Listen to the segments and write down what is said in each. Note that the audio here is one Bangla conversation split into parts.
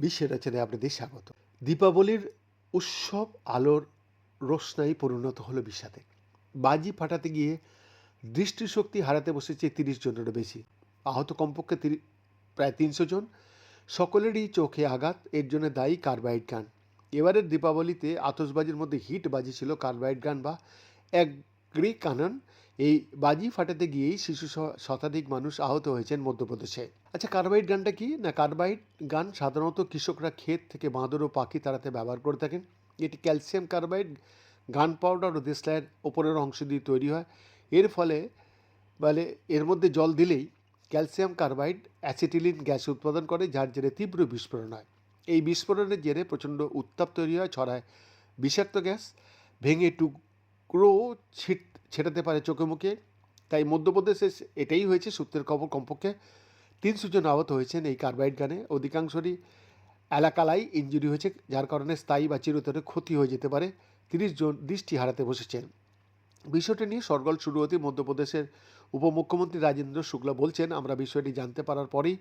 বিশ্বের রচনায় আপনাদের স্বাগত। দীপাবলির উৎসব আলোর রোশনাই পরিণত হলো বিষাদে। বাজি ফাটাতে গিয়ে দৃষ্টিশক্তি হারাতে বসেছে তিরিশ জনেরও বেশি। আহত কমপক্ষে প্রায় তিনশো জন। সকলেরই চোখে আঘাত, এর জন্য দায়ী কার্বাইড গান। এবারের দীপাবলিতে আতসবাজির মধ্যে হিট বাজি ছিল কার্বাইড গান বা অ্যাগ্রি কানন এই বাজি ফাটাতে গিয়েই শিশু শতাধিক মানুষ আহত হয়েছেন মধ্যপ্রদেশে। আচ্ছা কার্বাইড গানটা কি? না, কার্বাইড গান সাধারণত কৃষকরা ক্ষেত থেকে বাঁদর ও পাখি তাড়াতে ব্যবহার করে থাকেন। এটি ক্যালসিয়াম কার্বাইড গান পাউডার ও দেশলাইয়ের ওপরের অংশ দিয়ে তৈরি হয়। এর ফলে বলে এর মধ্যে জল দিলেই ক্যালসিয়াম কার্বাইড অ্যাসিটিলিন গ্যাস উৎপাদন করে, যার জেরে তীব্র বিস্ফোরণ হয়। এই বিস্ফোরণের জেরে প্রচণ্ড উত্তাপ তৈরি হয়, ছড়ায় বিষাক্ত গ্যাস, ভেঙে টুকরো, ছিট ছেটাতে পারে চোখে মুখে। তাই মধ্যপ্রদেশে এটাই হয়েছে সূত্রের খবর কমপক্ষে তিনশো জন আহত হয়েছেন এই কার্বাইড গানে। অধিকাংশরই এলাকালাই ইঞ্জুরি হয়েছে, যার কারণে স্থায়ী বা চিরতরে ক্ষতি হয়ে যেতে পারে। তিরিশ জন দৃষ্টি হারাতে বসেছেন। বিষয়টি নিয়ে সরগল শুরু হতে মধ্যপ্রদেশের উপমুখ্যমন্ত্রী রাজেন্দ্র শুক্লা বলছেন, আমরা বিষয়টি জানতে পারার পরেই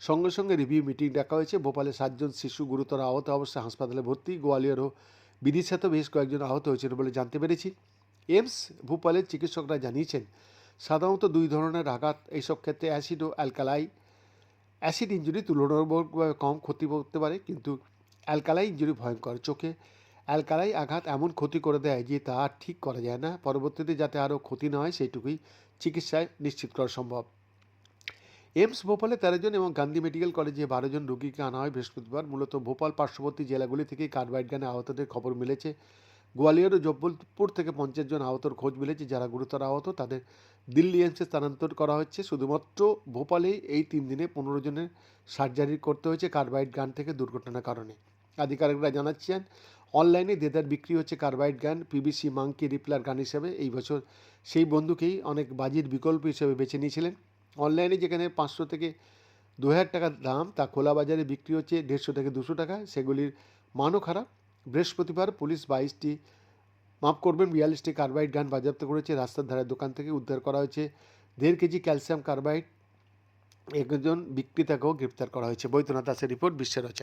সঙ্গে সঙ্গে রিভিউ মিটিং ডাকা হয়েছে। ভোপালে সাতজন শিশু গুরুতর আহত অবস্থায় হাসপাতালে ভর্তি। গোয়ালিয়র ও বিদিশাতেও বেশ কয়েকজন আহত হয়েছিল বলে জানতে পেরেছি। এমস ভোপালের চিকিৎসকরা জানিয়েছেন, সাধারণত দুই ধরনের আঘাত, এইসব ক্ষেত্রে অ্যাসিড ও অ্যালকালাই। অ্যাসিড ইঞ্জুরি তুলনামূলকভাবে কম ক্ষতি করতে পারে, কিন্তু অ্যালকালাই ইঞ্জুরি ভয়ঙ্কর। চোখে অ্যালকালাই আঘাত এমন ক্ষতি করে দেয় যে তা আর ঠিক করা যায় না। পরবর্তীতে যাতে আরও ক্ষতি না হয়, সেইটুকুই চিকিৎসায় নিশ্চিত করা সম্ভব। এমস ভোপালে তেরো জন এবং গান্ধী মেডিকেল কলেজে বারো জন রোগীকে আনা হয় বৃহস্পতিবার। মূলত ভোপাল পার্শ্ববর্তী জেলাগুলি থেকে কার্বাইড গানে আহতদের খবর মিলেছে। গোয়ালিয়র ও জব্বলপুর থেকে পঞ্চাশ জন আহতর খোঁজ মিলেছে যারা গুরুতর আহত। তাদের দিল্লি এমসে স্থানান্তর করা হচ্ছে শুধুমাত্র ভোপালেই এই তিন দিনে পনেরো জনের সার্জারি করতে হয়েছে কার্বাইড গান থেকে দুর্ঘটনার কারণে। আধিকারিকরা জানাচ্ছেন, অনলাইনে দেদার বিক্রি হচ্ছে কার্বাইড গান। পিবিসি মাংকি রিপ্লার গান হিসেবে এই বছর সেই বন্ধুকেই অনেক বাজির বিকল্প হিসেবে বেছে নিয়েছিলেন। অনলাইনে যেখানে পাঁচশো থেকে দু হাজার টাকার দাম, তা খোলা বাজারে বিক্রি হচ্ছে দেড়শো থেকে দুশো টাকা। সেগুলির মানও খারাপ। বৃহস্পতিবার পুলিশ বাইশটি মাফ করবেন, বিয়াল্লিশটি কার্বাইড গান বাজেয়াপ্ত করেছে। রাস্তার ধারে দোকান থেকে উদ্ধার করা হয়েছে দেড় কেজি ক্যালসিয়াম কার্বাইড। একজন বিক্রেতাকেও গ্রেপ্তার করা হয়েছে। বৈদ্যনাথ দাসের রিপোর্ট বিশ্বের